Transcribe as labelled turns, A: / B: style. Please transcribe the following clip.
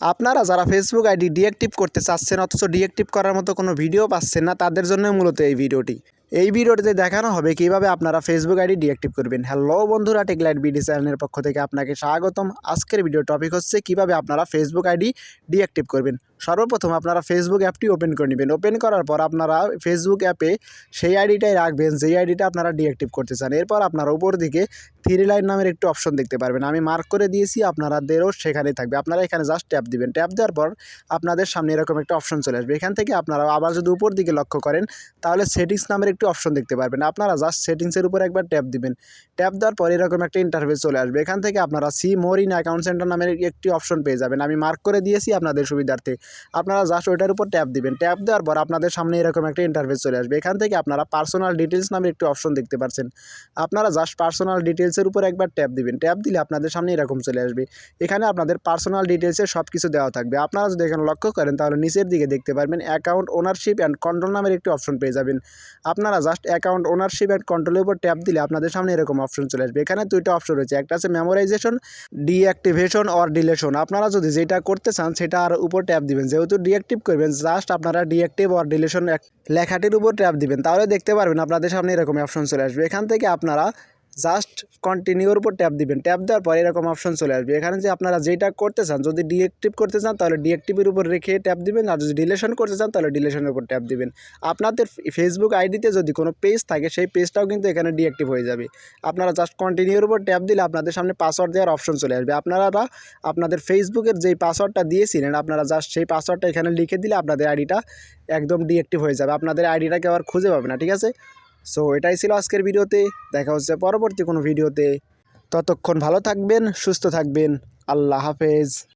A: আপনারা যারা Facebook ID deactive করতে চাচ্ছেন অথচ ডিঅ্যাক্টিভ করার মতো কোনো ভিডিও পাচ্ছেন না, তাদের জন্য মূলত এই ভিডিওটি। এই ভিডিওটিতে দেখানো হবে কীভাবে আপনারা ফেসবুক আইডি ডিঅ্যাক্টিভ করবেন। হ্যালো বন্ধুরা টেকলাইট বিডি চ্যানেলের পক্ষ থেকে আপনাকে স্বাগতম। আজকের ভিডিও টপিক হচ্ছে কীভাবে আপনারা ফেসবুক আইডি ডিঅ্যাক্টিভ করবেন। সর্বপ্রথম আপনারা ফেসবুক অ্যাপটি ওপেন করে নেবেন। ওপেন করার পর আপনারা ফেসবুক অ্যাপে সেই আইডিটাই রাখবেন, যেই আইডিটা আপনারা ডিঅ্যাক্টিভ করতে চান। এরপর আপনারা উপর দিকে থ্রি লাইন নামের একটি অপশন দেখতে পারবেন। আমি মার্ক করে দিয়েছি, আপনারাদেরও সেখানেই থাকবে। আপনারা এখানে জাস্ট ট্যাপ দিবেন। ট্যাপ দেওয়ার পর আপনাদের সামনে এরকম একটা অপশন চলে আসবে। এখান থেকে আপনারা আবার যদি উপর দিকে লক্ষ্য করেন, তাহলে সেটিংস নামের একটি অপশন দেখতে পারবেন। আপনারা জাস্ট সেটিংসের উপর একবার ট্যাপ দিবেন। ট্যাপ দেওয়ার পর এরকম একটা ইন্টারফেস চলে আসবে। এখান থেকে আপনারা see more in account centre নামের একটি অপশন পেয়ে যাবেন। আমি মার্ক করে দিয়েছি আপনাদের সুবিধার্থে। আপনারা জাস্ট ওইটার উপর ট্যাপ দিবেন। ট্যাপ দেওয়ার পর আপনাদের সামনে এরকম একটা ইন্টারফেস চলে আসবে। এখান থেকে আপনারা পার্সোনাল ডিটেলস নামে একটি অপশন দেখতে পাচ্ছেন আপনারা জাস্ট পার্সোনাল ডিটেলসের উপর একবার ট্যাপ দিবেন। ট্যাপ দিলে আপনাদের সামনে এরকম চলে আসবে। এখানে আপনাদের পার্সোনাল ডিটেলসের সব কিছু দেওয়া থাকবে। আপনারা যদি এখানে লক্ষ্য করেন, তাহলে নিচের দিকে দেখতে পারবেন অ্যাকাউন্ট ওনারশিপ অ্যান্ড কন্ট্রোল নামের একটি অপশন পেয়ে যাবেন। আপনারা জাস্ট অ্যাকাউন্ট ওনারশিপ অ্যান্ড কন্ট্রোলের উপর ট্যাপ দিলে আপনাদের সামনে এরকম অপশন চলে আসবে। এখানে দুইটা অপশন রয়েছে। একটা আছে মেমোরাইজেশন ডিঅ্যাক্টিভেশন অর ডিলেশন আপনারা যদি যেটা করতে চান, সেটা আর উপর ট্যাপ দিবেন যেহেতু ডিঅ্যাক্টিভ করবেন জাস্ট আপনারা ডিঅ্যাক্টিভ অর ডিলিশন লেখাটির উপর ট্যাপ দিবেন, তাহলে দেখতে পারবেন আপনাদের সামনে এরকম অপশন চলে আসবে। এখান থেকে আপনারা জাস্ট কন্টিনিউর উপর ট্যাপ দিবেন। ট্যাপ দেওয়ার পর এরকম অপশন চলে আসবে। এখানে যে আপনারা যেটা করতে চান, যদি ডিএক্টিভ করতে চান, তাহলে ডিএক্টিভের উপর রেখে ট্যাপ দিবেন। আর যদি ডিলেশন করতে চান, তাহলে ডিলেশনের উপর ট্যাপ দিবেন। আপনাদের ফেসবুক আইডিতে যদি কোনো পেজ থাকে, সেই পেজটাও কিন্তু এখানে ডিএক্টিভ হয়ে যাবে। আপনারা জাস্ট কন্টিনিউর উপর ট্যাপ দিলে আপনাদের সামনে পাসওয়ার্ড দেওয়ার অপশন চলে আসবে। আপনারা আপনাদের ফেসবুকের যেই পাসওয়ার্ডটা দিয়েছিলেন, আপনারা জাস্ট সেই পাসওয়ার্ডটা এখানে লিখে দিলে আপনাদের আইডিটা একদম ডিএক্টিভ হয়ে যাবে। আপনাদের আইডিটা আইডিটাকে আবার খুঁজে পাবে না, ঠিক আছে? সো এটাই ছিল আজকের ভিডিওতে। দেখা হচ্ছে পরবর্তী কোনো ভিডিওতে। ততক্ষণ ভালো থাকবেন, সুস্থ থাকবেন। আল্লাহ হাফেজ।